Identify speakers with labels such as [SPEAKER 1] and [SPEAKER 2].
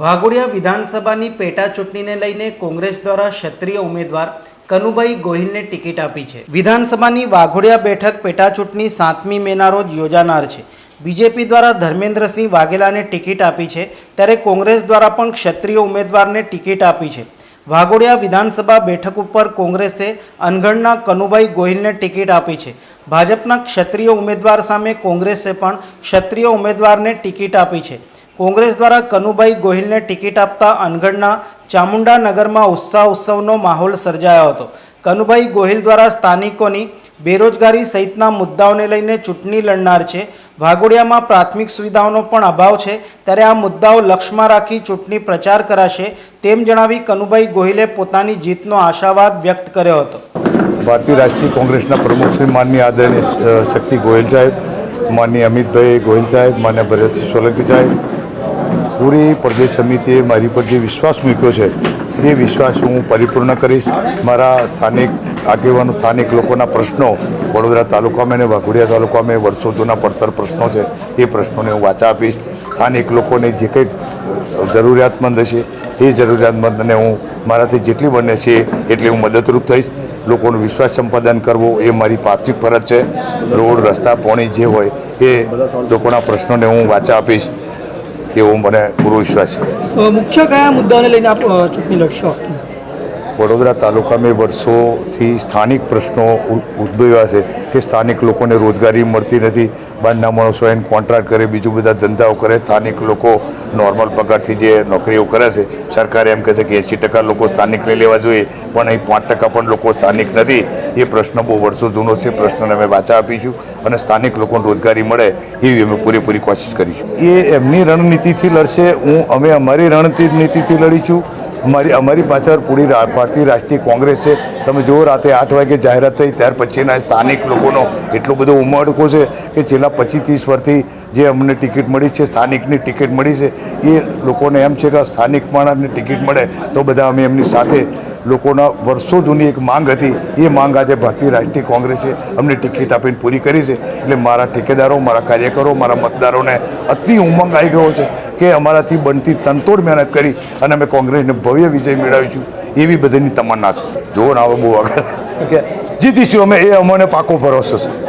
[SPEAKER 1] વાઘોડિયા વિધાનસભાની પેટા ચૂંટણીને લઈને કોંગ્રેસ દ્વારા ક્ષત્રિય ઉમેદવાર કનુભાઈ ગોહિલને ટિકિટ આપી છે. વિધાનસભાની વાઘોડિયા બેઠક પેટા ચૂંટણી સાતમી મેના રોજ યોજાનાર છે. બીજેપી દ્વારા ધર્મેન્દ્રસિંહ વાઘેલાને ટિકિટ આપી છે, ત્યારે કોંગ્રેસ દ્વારા પણ ક્ષત્રિય ઉમેદવારને ટિકિટ આપી છે. વાઘોડિયા વિધાનસભા બેઠક ઉપર કોંગ્રેસે અનગણના કનુભાઈ ગોહિલને ટિકિટ આપી છે. ભાજપના ક્ષત્રિય ઉમેદવાર સામે કોંગ્રેસે પણ ક્ષત્રિય ઉમેદવારને ટિકિટ આપી છે. કોંગ્રેસ દ્વારા કનુભાઈ ગોહિલને ટિકિટ આપતા અનગઢના ચામુંડા નગરમાં ઉત્સાહ ઉત્સવનો માહોલ સર્જાયો હતો. કનુભાઈ ગોહિલ દ્વારા સ્થાનિકોની બેરોજગારી સહિતના મુદ્દાઓને લઈને ચૂંટણી લડનાર છે. વાઘોડિયામાં પ્રાથમિક સુવિધાઓનો પણ અભાવ છે. ત્યારે આ મુદ્દાઓ લક્ષમાં રાખી ચૂંટણી પ્રચાર કરાશે તેમ જણાવી કનુભાઈ ગોહિલે પોતાની જીતનો આશાવાદ વ્યક્ત કર્યો હતો.
[SPEAKER 2] ભારતીય રાષ્ટ્રીય કોંગ્રેસના પ્રમુખ શ્રી માનની આદરણીય શક્તિ ગોહિલ સાહેબ માનની અમિતભાઈ ગોહિલ સાહેબ, માન્ય ભરતસિંહ સોલંકી સાહેબ પૂરી પ્રદેશ સમિતિએ મારી પર જે વિશ્વાસ મૂક્યો છે, એ વિશ્વાસ હું પરિપૂર્ણ કરીશ. મારા સ્થાનિક આગેવાનો, સ્થાનિક લોકોના પ્રશ્નો, વડોદરા તાલુકામાં અને વાઘોડિયા તાલુકામાં વર્ષો જૂના પડતર પ્રશ્નો છે, એ પ્રશ્નોને હું વાચા આપીશ. સ્થાનિક લોકોને જે કંઈક જરૂરિયાતમંદ હશે, એ જરૂરિયાતમંદને હું મારાથી જેટલી બને છે, એટલી હું મદદરૂપ થઈશ. લોકોનો વિશ્વાસ સંપાદન કરવો એ મારી પ્રાથમિક ફરજ છે. રોડ, રસ્તા, પાણી જે હોય, એ લોકોના પ્રશ્નોને હું વાચા આપીશ. એવો મને પૂરો વિશ્વાસ છે.
[SPEAKER 3] મુખ્ય કયા મુદ્દાઓને લઈને આપ ચૂંટણી લડશો
[SPEAKER 2] વડોદરા તાલુકામાં વર્ષોથી સ્થાનિક પ્રશ્નો ઉદ્ભવ્યા છે કે સ્થાનિક લોકોને રોજગારી મળતી નથી બહારના માણસો એને કોન્ટ્રાક્ટ કરે બીજું બધા ધંધાઓ કરે સ્થાનિક લોકો નોર્મલ પગારથી જે નોકરીઓ કરે છે સરકારે એમ કહે છે કે એંસી ટકા લોકો સ્થાનિકને લેવા જોઈએ પણ અહીં પાંચ ટકા પણ લોકો સ્થાનિક નથી. એ પ્રશ્ન બહુ વર્ષો જૂનો છે. પ્રશ્નને અમે વાચા આપીશું અને સ્થાનિક લોકોને રોજગારી મળે એવી અમે પૂરેપૂરી કોશિશ કરીશું. એ એમની રણનીતિથી લડશે. હું, અમે અમારી રણનીતિથી લડીશું. અમારી અમારી પાછળ પૂરી ભારતીય રાષ્ટ્રીય કોંગ્રેસ છે. તમે જુઓ, રાતે આઠ વાગે જાહેરાત થઈ, ત્યાર પછીના સ્થાનિક લોકોનો એટલો બધો ઉમળકો છે કે છેલ્લા પચીસ ત્રીસ વર્ષથી જે અમને ટિકિટ મળી છે, સ્થાનિકની ટિકિટ મળી છે, એ લોકોને એમ છે કે સ્થાનિક માણસને ટિકિટ મળે તો બધા અમે એમની સાથે લોકોના વર્ષો જૂની એક માંગ હતી. એ માંગ આજે ભારતીય રાષ્ટ્રીય કોંગ્રેસે અમને ટિકિટ આપીને પૂરી કરી છે. એટલે મારા ઠેકેદારો, મારા કાર્યકરો, મારા મતદારોને અતિ ઉમંગ આવી ગયો છે કે અમારાથી બનતી તનતોડ મહેનત કરી અને અમે કોંગ્રેસને ભવ્ય વિજય મેળવીશું. એવી બધાની તમન્ના છે. જોવો ને હવે બહુ આગળ. કે જીતીશું અમે, એ અમને પાકો ભરોસો છે.